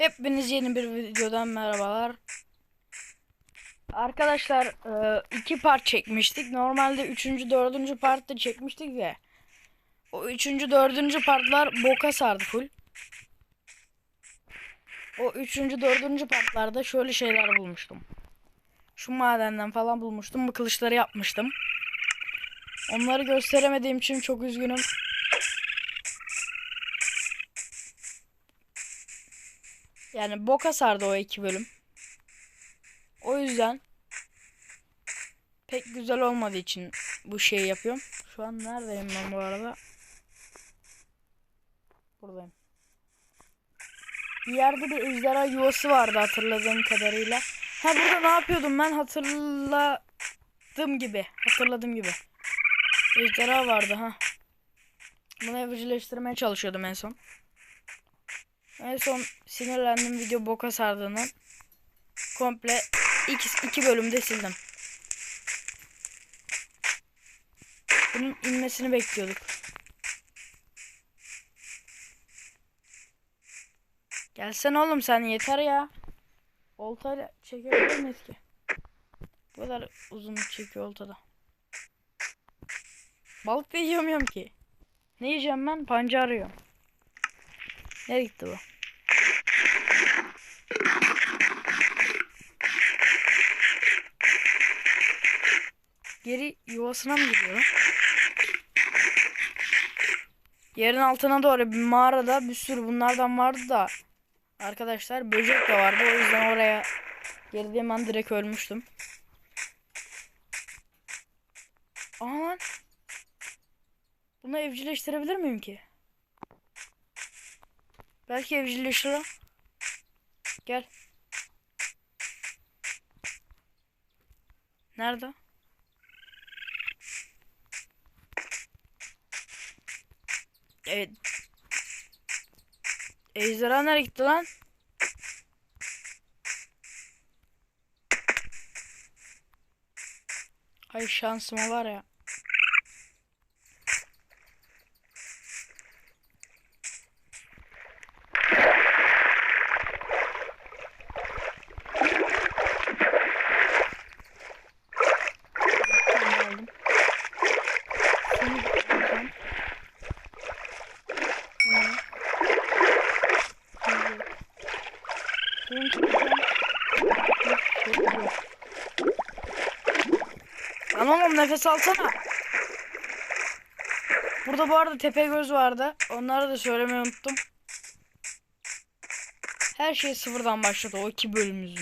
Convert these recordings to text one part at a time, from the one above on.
Hepiniz yeni bir videodan merhabalar. Arkadaşlar e, iki part çekmiştik. Normalde üçüncü, dördüncü partta çekmiştik ya. O üçüncü, dördüncü partlar boka sardı full. O üçüncü, dördüncü partlarda şöyle şeyler bulmuştum. Şu madenden falan bulmuştum. Bu kılıçları yapmıştım. Onları gösteremediğim için çok üzgünüm. Yani boka sardı o iki bölüm. O yüzden pek güzel olmadığı için bu şeyi yapıyorum. Şu an neredeyim ben bu arada? Buradayım. Bir yerde bir ejderha yuvası vardı hatırladığım kadarıyla. Ha burada ne yapıyordum ben hatırladığım gibi. Hatırladığım gibi. Ejderha vardı ha. Bunu evcilleştirmeye çalışıyordum en son. En son sinirlendim video boka sardığından. Komple iki, iki bölümde sildim. Bunun inmesini bekliyorduk. Gelsene oğlum sen yeter ya. Oltayla çekebilir miyiz ki? Bu kadar uzun çekiyor oltada. Balık da yiyemiyorum ki. Ne yiyeceğim ben? Pancar arıyorum. Nereye gitti bu? Geri yuvasına mı gidiyor? Yerin altına doğru bir mağarada bir sürü bunlardan vardı da arkadaşlar böcek de vardı o yüzden oraya girdiğim an direkt ölmüştüm. Aha lan. Bunu evcilleştirebilir miyim ki? Belki evcilleştirir. Gel. Nerede? Evet. Ejderha nereye gitti lan? Ay şansıma var ya. Tamam, aldım. Şunu tutacağım. Tamam. Şöyle. Şunu tutacağım. Hop, çok güzel. Lan oğlum nefes alsana. Burada bu arada tepe göz vardı. Onları da söylemeyi unuttum. Her şey sıfırdan başladı o iki bölüm.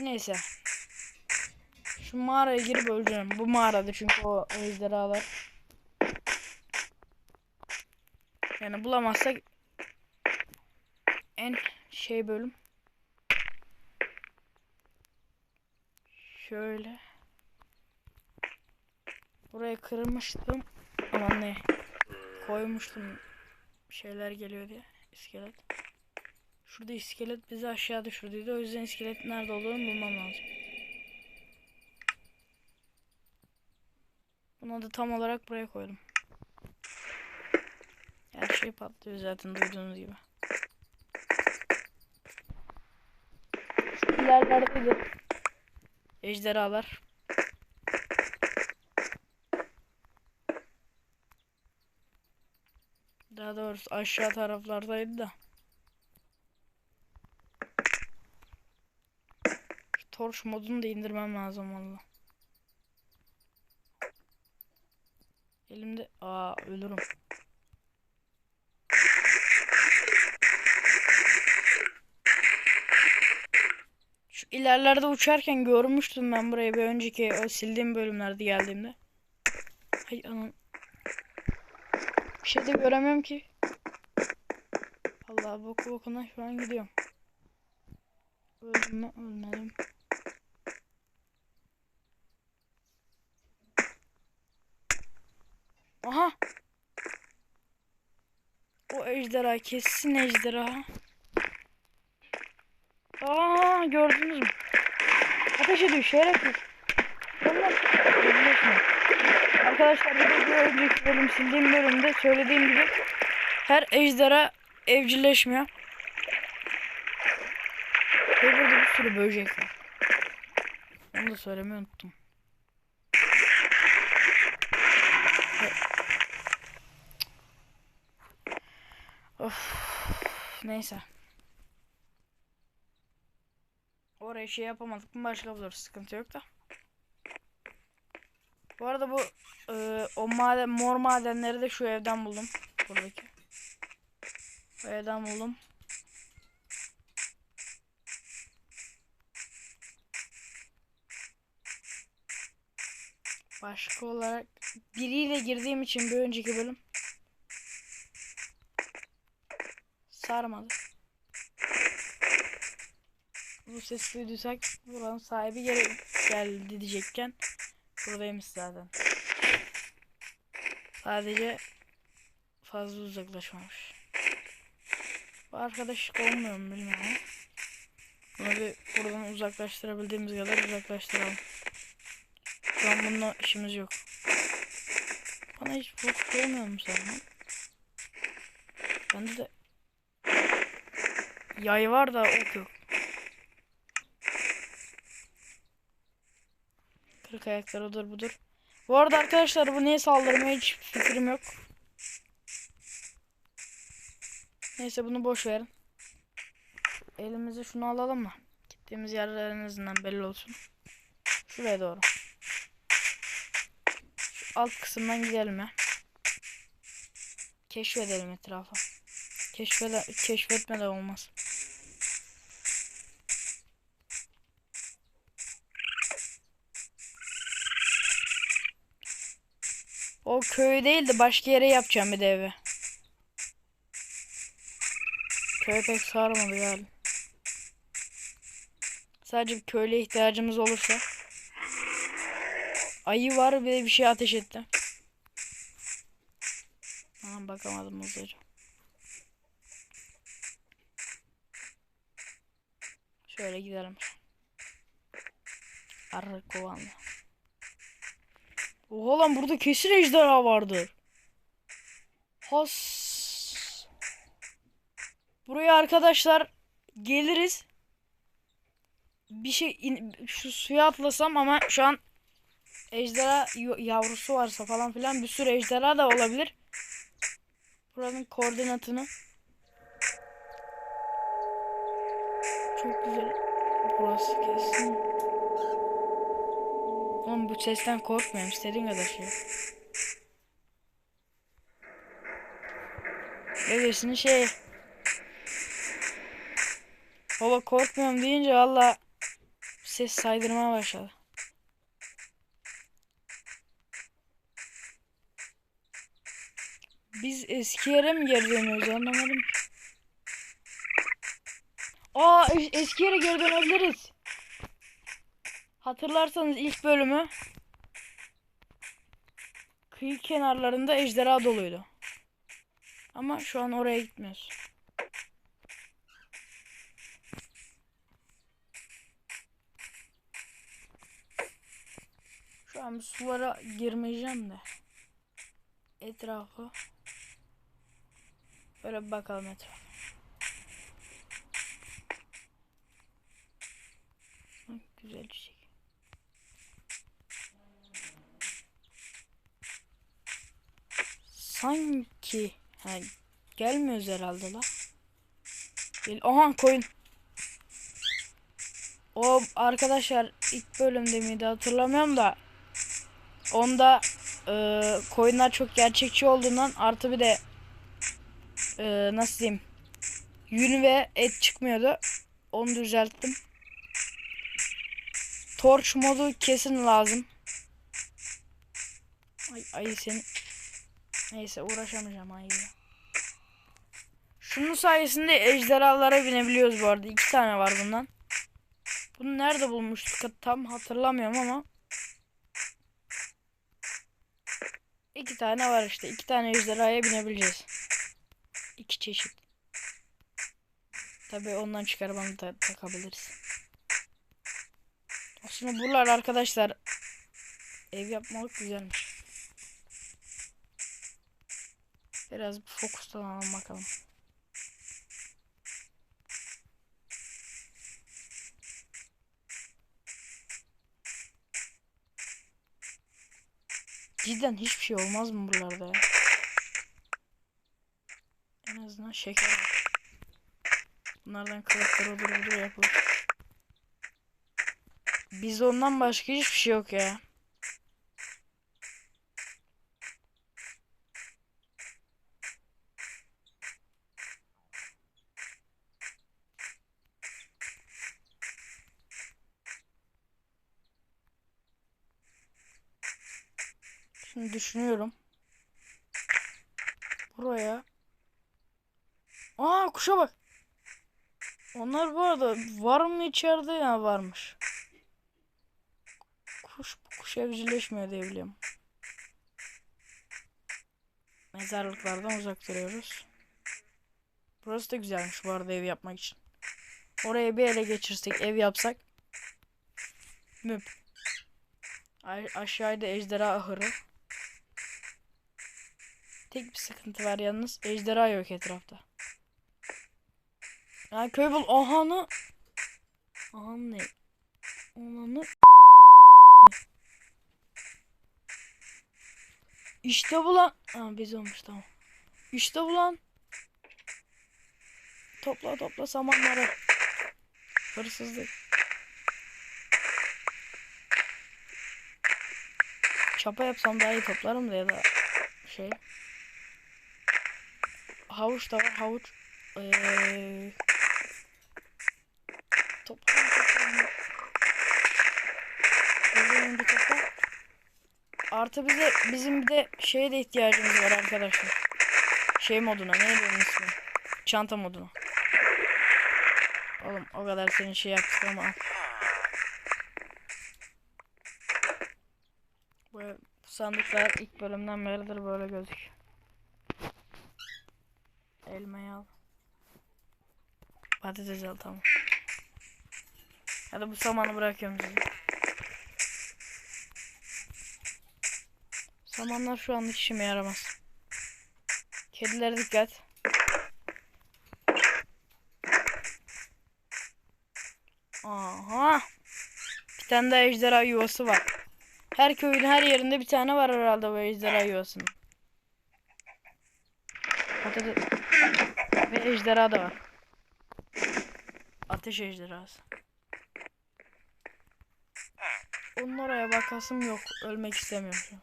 Neyse. Şu mağaraya girip öleceğim. Bu mağarada çünkü o ejderhalar. Yani bulamazsak en şey bölüm. Şöyle. Buraya kırmıştım. Aman ne? Koymuştum. Şeyler geliyor diye. İskelet. Şurada iskelet bizi aşağı düşürdüydü. O yüzden iskelet nerede olduğunu bulmam lazım. Bunu da tam olarak buraya koydum. Her şey patlıyor zaten duyduğunuz gibi. Şu ilerlerdeydi. Ejderhalar. Daha doğrusu aşağı taraflardaydı da. Şu torch modunu da indirmem lazım valla. Elimde aa ölürüm. Şu ilerlerde uçarken görmüştüm ben burayı bir önceki o sildiğim bölümlerde geldiğimde. Hay anam. Bir şey de göremiyorum ki. Allah boku bokuna şu an gidiyorum. Öldüm mü? Ölmedim. Aha. O ejderha kesin ejderha. Aa gördünüz mü? Ateş ediyor şerefsiz. Arkadaşlar bir de önceki bölüm sildiğim bölümde söylediğim gibi her ejderha evcilleşmiyor. Ve burada bir sürü böcek var. Onu da söylemeyi unuttum. Of. Neyse. Oraya şey yapamadık mı başka buluruz. Sıkıntı yok da. Bu arada bu e, o maden mor madenleri de şu evden buldum. Buradaki. Bu evden buldum. Başka olarak biriyle girdiğim için bir önceki bölüm sarmadı. Bu ses duyduysak buranın sahibi geri geldi diyecekken buradaymış zaten. Sadece fazla uzaklaşmamış. Bu arkadaşlık olmuyor mu bilmiyorum. Bunu bir buradan uzaklaştırabildiğimiz kadar uzaklaştıralım. Şu an bununla işimiz yok. Bana hiç fokus olmuyor mu sen? Bende de yay var da ok yok. Kırık ayaklar odur budur. Bu arada arkadaşlar bu neye saldırmaya hiç fikrim yok. Neyse bunu boş verin. Elimize şunu alalım mı? Gittiğimiz yerler azından belli olsun. Şuraya doğru. Şu alt kısımdan gidelim ya. Keşfedelim etrafı. Keşfede keşfetmeden olmaz. O köy değil de başka yere yapacağım bir de evi. Köy pek sarmadı galiba. Sadece bir köyle ihtiyacımız olursa. Ayı var bir de bir şey ateş etti. Ha, bakamadım hızlıca. Şöyle gidelim. Arı kovanlı. Oha lan burada kesin ejderha vardır. Has. Buraya arkadaşlar geliriz. Bir şey in- şu suya atlasam ama şu an ejderha yavrusu varsa falan filan bir sürü ejderha da olabilir. Buranın koordinatını çok güzel. Burası kesin. Oğlum bu sesten korkmuyorum. İstediğin kadar şey. Öylesine şey. Baba korkmuyorum deyince valla ses saydırmaya başladı. Biz eski yere mi geri dönüyoruz anlamadım. ki. Aa es- eski yere geri dönebiliriz. Hatırlarsanız ilk bölümü kıyı kenarlarında ejderha doluydu. Ama şu an oraya gitmiyoruz. Şu an sulara girmeyeceğim de. Etrafı. Böyle bakalım etrafa. Hı, Güzel çiçek. Sanki ha, gelmiyoruz herhalde la. Gel Aha koyun. O arkadaşlar ilk bölümde miydi hatırlamıyorum da onda e, koyunlar çok gerçekçi olduğundan artı bir de e, nasıl diyeyim yün ve et çıkmıyordu. Onu düzelttim. Torch modu kesin lazım. Ay, ay seni Neyse uğraşamayacağım ayıyla. Şunun sayesinde ejderhalara binebiliyoruz bu arada. İki tane var bundan. Bunu nerede bulmuştuk tam hatırlamıyorum ama. İki tane var işte. İki tane ejderhaya binebileceğiz. İki çeşit. Tabi ondan çıkarıp onu da takabiliriz. Aslında buralar arkadaşlar ev yapmalık güzelmiş. Biraz bir fokuslanalım bakalım. Cidden hiçbir şey olmaz mı buralarda ya? En azından şeker var. Bunlardan kılıklar odur budur yapılır. Biz ondan başka hiçbir şey yok ya. Şimdi düşünüyorum. Buraya. Aa kuşa bak. Onlar bu arada var mı içeride ya varmış. Kuş kuş evcilleşmiyor diye biliyorum. Mezarlıklardan uzak duruyoruz. Burası da güzelmiş bu arada ev yapmak için. Oraya bir ele geçirsek ev yapsak. Müp. Aşağıda ejderha ahırı. Tek bir sıkıntı var yalnız. Ejderha yok etrafta. Ya köy bul. Ahanı. Ahan ne? Ananı. İşte bu. Aa, biz olmuş tamam. İşte bu. Topla topla samanları. Hırsızlık. Çapa yapsam daha iyi toplarım da ya da şey. Havuç da var havuç. Ee. Artı bize bizim bir de şeye de ihtiyacımız var arkadaşlar. Şey moduna neydi onun ismi? Çanta moduna. Oğlum o kadar senin şey yaptık ama bu sandıklar ilk bölümden beridir böyle gözüküyor. Elmayı al. Patates al tamam. Hadi bu samanı bırakıyorum size. Samanlar şu anlık işime yaramaz. Kedilere dikkat. Aha. Bir tane daha ejderha yuvası var. Her köyün her yerinde bir tane var herhalde bu ejderha yuvasının. Patates. Ve ejderha da var. Ateş ejderhası. Onun oraya bakasım yok. Ölmek istemiyorum.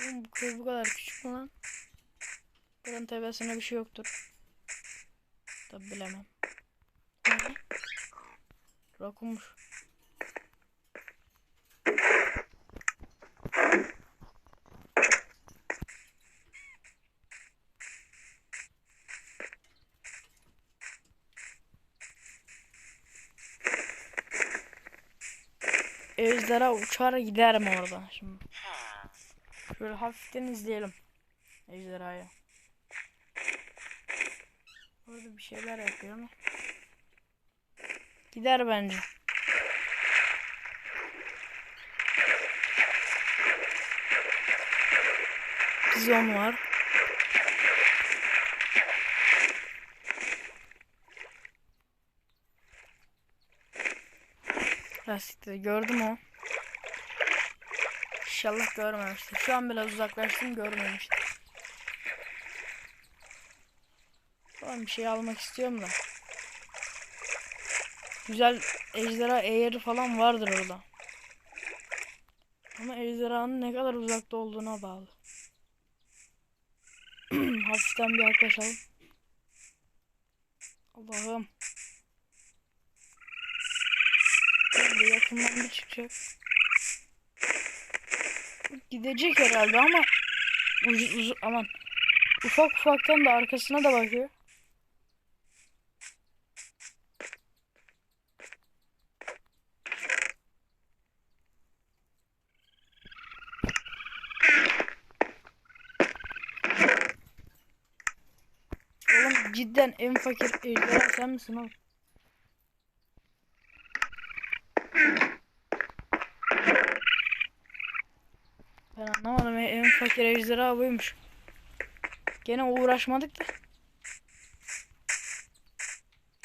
Oğlum bu köy bu kadar küçük mü lan? Buranın tepesinde bir şey yoktur. Tabi bilemem. Ne? Ejderha uçar gider mi oradan şimdi? Şöyle hafiften izleyelim. Ejderhayı. Orada bir şeyler yapıyor ama. Gider bence. Bizon var. Lastikleri gördüm o. İnşallah görmemiştir. Şu an biraz uzaklaştım görmemiştir. Falan bir şey almak istiyorum da. Güzel ejderha eğeri falan vardır orada. Ama ejderhanın ne kadar uzakta olduğuna bağlı. Hafiften bir yaklaşalım. Allah'ım. Yakından bir çıkacak. Gidecek herhalde ama ucu, ucu, aman ufak ufaktan da arkasına da bakıyor. Cidden en fakir ejderha sen misin oğlum? Fakir ejderha buymuş. Gene uğraşmadık da.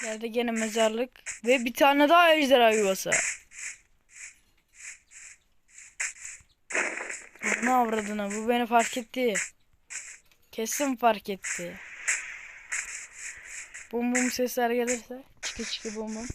Yerde gene mezarlık. Ve bir tane daha ejderha yuvası. Ne avradına bu beni fark etti. Kesin fark etti. Bum bum sesler gelirse. Çıkı çıkı bum bum.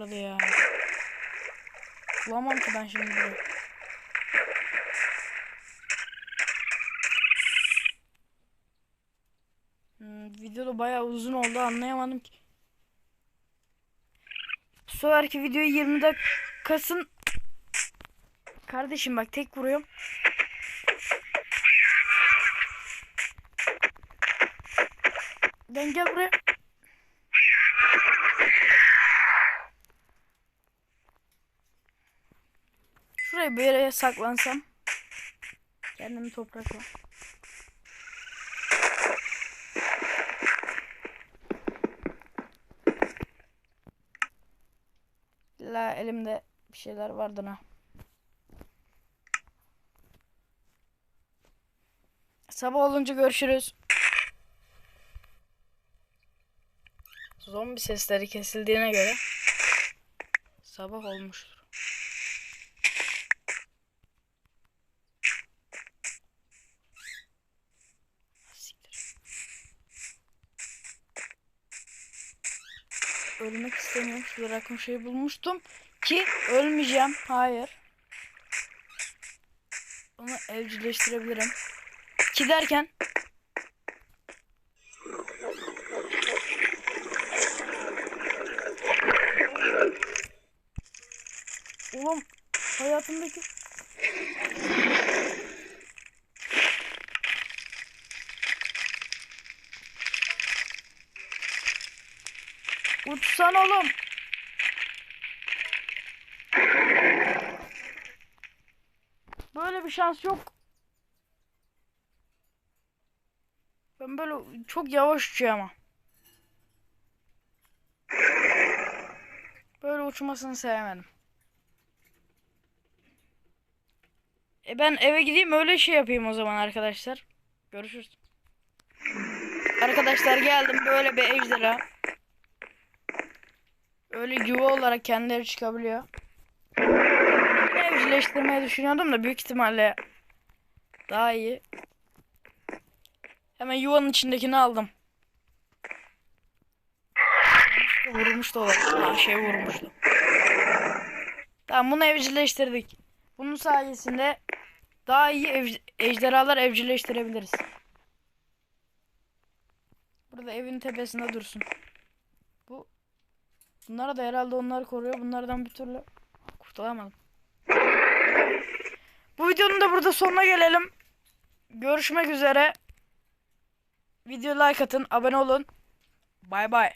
Vardı ya. Bulamam ki ben şimdi burayı. Hmm, video da bayağı uzun oldu anlayamadım ki. Bu seferki videoyu 20 dakikasın. Kardeşim bak tek vuruyorum. Ben gel buraya. Şuraya bir yere saklansam. Kendimi toprakla. La elimde bir şeyler vardı ha. Sabah olunca görüşürüz. Zombi sesleri kesildiğine göre sabah olmuştur. Ölmek istemiyorum. Şurada rakım şeyi bulmuştum. Ki ölmeyeceğim. Hayır. Onu evcilleştirebilirim. Ki derken Oğlum hayatımdaki Uçsan oğlum. Böyle bir şans yok. Ben böyle çok yavaş uçuyorum ama. Böyle uçmasını sevmedim. E ben eve gideyim öyle şey yapayım o zaman arkadaşlar. Görüşürüz. Arkadaşlar geldim böyle bir ejderha. Öyle yuva olarak kendileri çıkabiliyor. Evcilleştirmeyi düşünüyordum da büyük ihtimalle daha iyi. Hemen yuvanın içindekini aldım. Vurmuş da olabilir. Şey vurmuştu. Tamam bunu evcilleştirdik. Bunun sayesinde daha iyi ev, ejderhalar evcilleştirebiliriz. Burada evin tepesinde dursun. Bu Bunlar da herhalde onları koruyor. Bunlardan bir türlü kurtulamadım. Bu videonun da burada sonuna gelelim. Görüşmek üzere. Video like atın, abone olun. Bay bay.